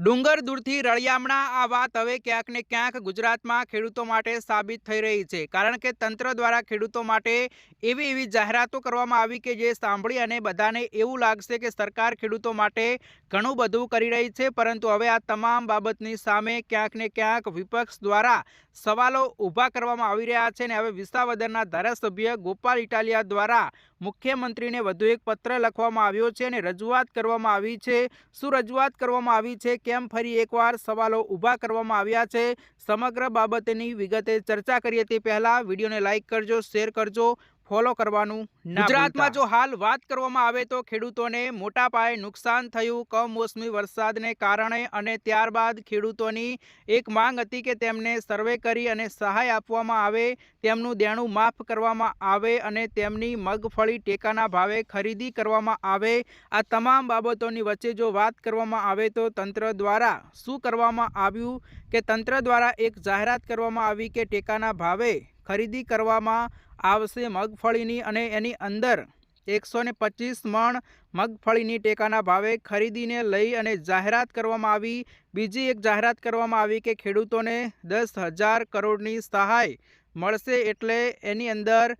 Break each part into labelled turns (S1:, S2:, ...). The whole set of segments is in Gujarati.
S1: ડુંગર દૂરથી રળિયામણા આ વાત હવે ક્યાંક ને ક્યાંક ગુજરાતમાં ખેડૂતો માટે સાબિત થઈ રહી છે. કારણ કે તંત્ર દ્વારા ખેડૂતો માટે એવી એવી જાહેરાતો કરવામાં આવી કે જે સાંભળી અને બધાને એવું લાગશે કે સરકાર ખેડૂતો માટે ઘણું બધું કરી રહી છે. પરંતુ હવે આ તમામ બાબતની સામે ક્યાંક ને ક્યાંક વિપક્ષ દ્વારા સવાલો ઊભા કરવામાં આવી રહ્યા છે અને હવે વિસાવદરના ધારાસભ્ય ગોપાલ ઇટાલિયા દ્વારા મુખ્યમંત્રીને વધુ એક પત્ર લખવામાં આવ્યો છે અને રજૂઆત કરવામાં આવી છે. શું રજૂઆત કરવામાં આવી છે? કેમ ફરી એકવાર સવાલો ઊભા કરવામાં આવ્યા છે? સમગ્ર બાબતની વિગતે ચર્ચા કરીએ તે પહેલાં વિડીયોને લાઇક કરજો, શેર કરજો. ફોલો કરવાનું ગુજરાતમાં જો હાલ વાત કરવામાં આવે તો ખેડૂતોને મોટા પાયે નુકસાન થયું કમોસમી વરસાદને કારણે અને ત્યારબાદ ખેડૂતોની એક માંગ હતી કે તેમને સર્વે કરી અને સહાય આપવામાં આવે તેમનું દેણું માફ કરવામાં આવે અને તેમની મગફળી ટેકાના ભાવે ખરીદી કરવામાં આવે. આ તમામ બાબતોની વચ્ચે જો વાત કરવામાં આવે તો તંત્ર દ્વારા શું કરવામાં આવ્યું કે તંત્ર દ્વારા એક જાહેરાત કરવામાં આવી કે ટેકાના ભાવે ખરીદી કરવામાં આવશે મગફળીની અને એની અંદર એકસો ને પચીસ મણ મગફળીની ટેકાના ભાવે ખરીદીને લઈ અને જાહેરાત કરવામાં આવી. બીજી એક જાહેરાત કરવામાં આવી કે ખેડૂતોને દસ હજાર કરોડની સહાય મળશે એટલે એની અંદર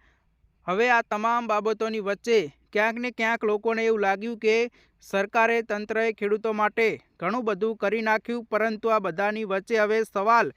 S1: હવે આ તમામ બાબતોની વચ્ચે ક્યાંક ને ક્યાંક લોકોને એવું લાગ્યું કે સરકારે તંત્રએ ખેડૂતો માટે ઘણું બધું કરી નાખ્યું, પરંતુ આ બધાની વચ્ચે હવે સવાલ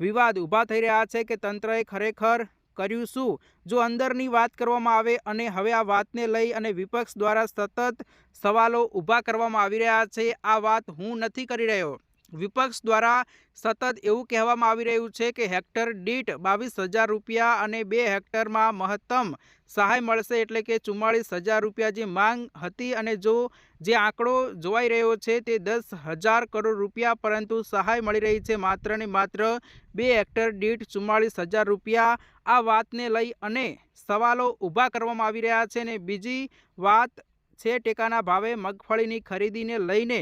S1: વિવાદ ઊભા થઈ રહ્યા છે કે તંત્રએ ખરેખર કર્યું શું? જો અંદરની વાત કરવામાં આવે અને હવે આ વાતને લઈ અને વિપક્ષ દ્વારા સતત સવાલો ઊભા કરવામાં આવી રહ્યા છે, આ વાત હું નથી કરી રહ્યો. વિપક્ષ દ્વારા સતત એવું કહેવામાં આવી રહ્યું છે કે હેક્ટર દીઠ બાવીસ હજાર રૂપિયા અને બે હેક્ટરમાં મહત્તમ સહાય મળશે એટલે કે ચુમ્માળીસ હજાર રૂપિયા જે માંગ હતી અને જો, જે આંકડો જોવાઈ રહ્યો છે તે દસ હજાર કરોડ રૂપિયા પરંતુ સહાય મળી રહી છે માત્ર ને માત્ર બે હેક્ટર દીઠ ચુમ્માળીસ હજાર રૂપિયા. આ વાતને લઈ અને સવાલો ઊભા કરવામાં આવી રહ્યા છે અને બીજી વાત છે ટેકાના ભાવે મગફળીની ખરીદીને લઈને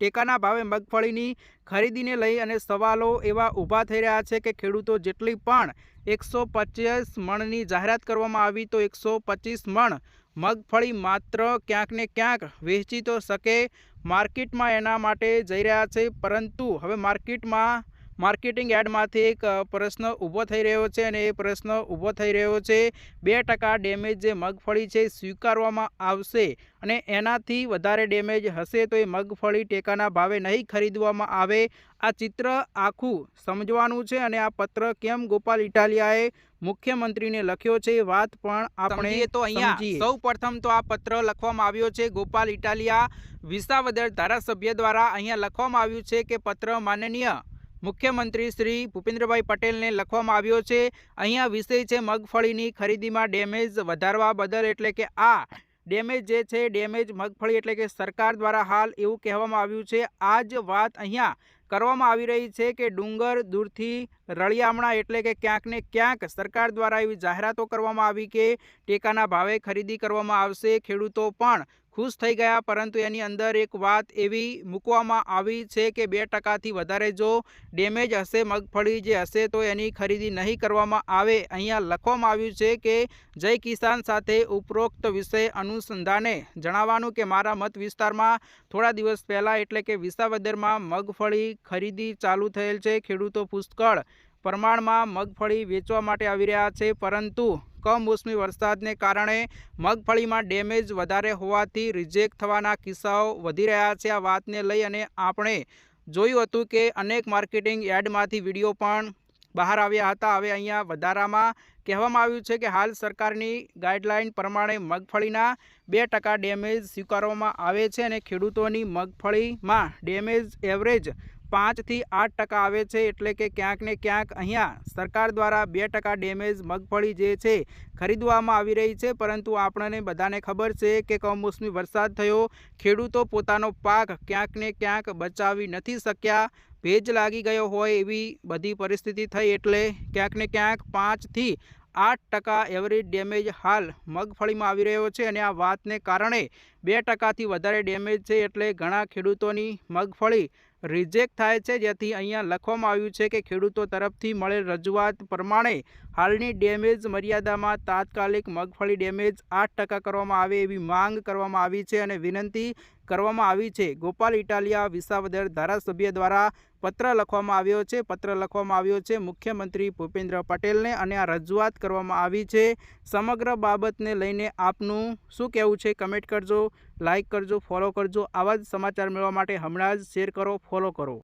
S1: ટેકાના ભાવે મગફળીની ખરીદીને લઈ અને સવાલો એવા ઊભા થઈ રહ્યા છે કે ખેડૂતો જેટલી પણ એકસો પચીસ મણની જાહેરાત કરવામાં આવી તો એકસો પચીસ મણ મગફળી માત્ર ક્યાંક ને ક્યાંક વેચી તો શકે. માર્કેટમાં એના માટે જઈ રહ્યા છે, પરંતુ હવે માર્કેટમાં માર્કેટિંગ યાર્ડમાંથી એક પ્રશ્ન ઊભો થઈ રહ્યો છે અને એ પ્રશ્ન ઊભો થઈ રહ્યો છે બે ટકા ડેમેજ જે મગફળી છે સ્વીકારવામાં આવશે અને એનાથી વધારે ડેમેજ હશે તો એ મગફળી ટેકાના ભાવે નહીં ખરીદવામાં આવે. આ ચિત્ર આખું સમજવાનું છે અને આ પત્ર કેમ ગોપાલ ઇટાલિયાએ મુખ્યમંત્રીને લખ્યો છે એ વાત પણ આપણે તો અહીંયા સૌ પ્રથમ તો આ પત્ર લખવામાં આવ્યો છે. ગોપાલ ઇટાલિયા વિસાવદર ધારાસભ્ય દ્વારા અહીંયા લખવામાં આવ્યું છે કે પત્ર માનનીય મુખ્યમંત્રી શ્રી ભૂપેન્દ્રભાઈ પટેલને લખવામાં આવ્યો છે, અહીંયા વિષય છે મગફળીની ખરીદીમાં ડેમેજ વધારવા બદલ એટલે કે આ ડેમેજ જે છે, ડેમેજ મગફળી એટલે કે સરકાર દ્વારા હાલ એવું કહેવામાં આવ્યું છે, આ જ વાત અહીંયા કરવામાં આવી રહી છે કે ડુંગર, દૂરથી રળિયામણા એટલે કે ક્યાંક ને ક્યાંક સરકાર દ્વારા એવી જાહેરાતો કરવામાં આવી કે ટેકાના ભાવે ખરીદી કરવામાં આવશે, ખેડૂતો પણ ખુશ થઈ ગયા, પરંતુ એની અંદર એક વાત એવી મૂકવામાં આવી છે કે બે ટકાથી વધારે જો ડેમેજ હશે, મગફળી જે હશે તો એની ખરીદી નહીં કરવામાં આવે. અહીંયા લખવામાં આવ્યું છે કે જય કિસાન સાથે ઉપરોક્ત વિષય અનુસંધાને જણાવવાનું કે મારા મત વિસ્તારમાં થોડા દિવસ પહેલાં એટલે કે વિસાવદરમાં મગફળી ખરીદી ચાલુ થયેલ છે, ખેડૂતો પુષ્કળ પ્રમાણમાં મગફળી વેચવા માટે આવી રહ્યા છે, પરંતુ કમોસમી વરસાદને કારણે મગફળીમાં ડેમેજ વધારે હોવાથી રિજેક્ટ થવાના કિસ્સાઓ વધી રહ્યા છે. આ વાતને લઈ અને આપણે જોયું હતું કે અનેક માર્કેટિંગ એડમાંથી વીડિયો પણ બહાર આવ્યા હતા. હવે અહીંયા વધારામાં કહેવામાં આવ્યું છે કે હાલ સરકારની ગાઈડલાઇન પ્રમાણે મગફળીના બે ડેમેજ સ્વીકારવામાં આવે છે અને ખેડૂતોની મગફળીમાં ડેમેજ એવરેજ પાંચથી આઠ ટકા આવે છે એટલે કે ક્યાંક ને ક્યાંક અહીંયા સરકાર દ્વારા બે ટકા ડેમેજ મગફળી જે છે ખરીદવામાં આવી રહી છે. પરંતુ આપણને બધાને ખબર છે કે કમોસમી વરસાદ થયો. ખેડૂતો પોતાનો પાક ક્યાંક ને ક્યાંક બચાવી નથી શક્યા. ભેજ લાગી ગયો હોય એવી બધી પરિસ્થિતિ થઈ એટલે ક્યાંક ને ક્યાંક પાંચથી આઠ ટકા એવરેજ ડેમેજ હાલ મગફળીમાં આવી રહ્યો છે અને આ વાતને કારણે બે ટકાથી વધારે ડેમેજ છે એટલે ઘણા ખેડૂતોની મગફળી રિજેક્ટ થાય છે જેથી અહીંયા લખવામાં આવ્યું છે કે ખેડૂતો તરફથી મળેલ રજૂઆત પ્રમાણે હાલની ડેમેજ મર્યાદામાં તાત્કાલિક મગફળી ડેમેજ આઠ ટકા કરવામાં આવે એવી માંગ કરવામાં આવી છે અને વિનંતી કરવામાં આવી છે. ગોપાલ ઇટાલિયા વિસાવદર ધારાસભ્ય દ્વારા પત્ર લખવામાં આવ્યો છે. પત્ર લખવામાં આવ્યો છે. મુખ્યમંત્રી ભૂપેન્દ્ર પટેલને અને આ રજૂઆત કરવામાં આવી છે. સમગ્ર બાબતને લઈને આપનું શું કહેવું છે? કમેન્ટ કરજો લાઇક કરજો, ફોલો કરજો. આવા જ સમાચાર મેળવવા માટે હમણાં જ શેર કરો, ફોલો કરો.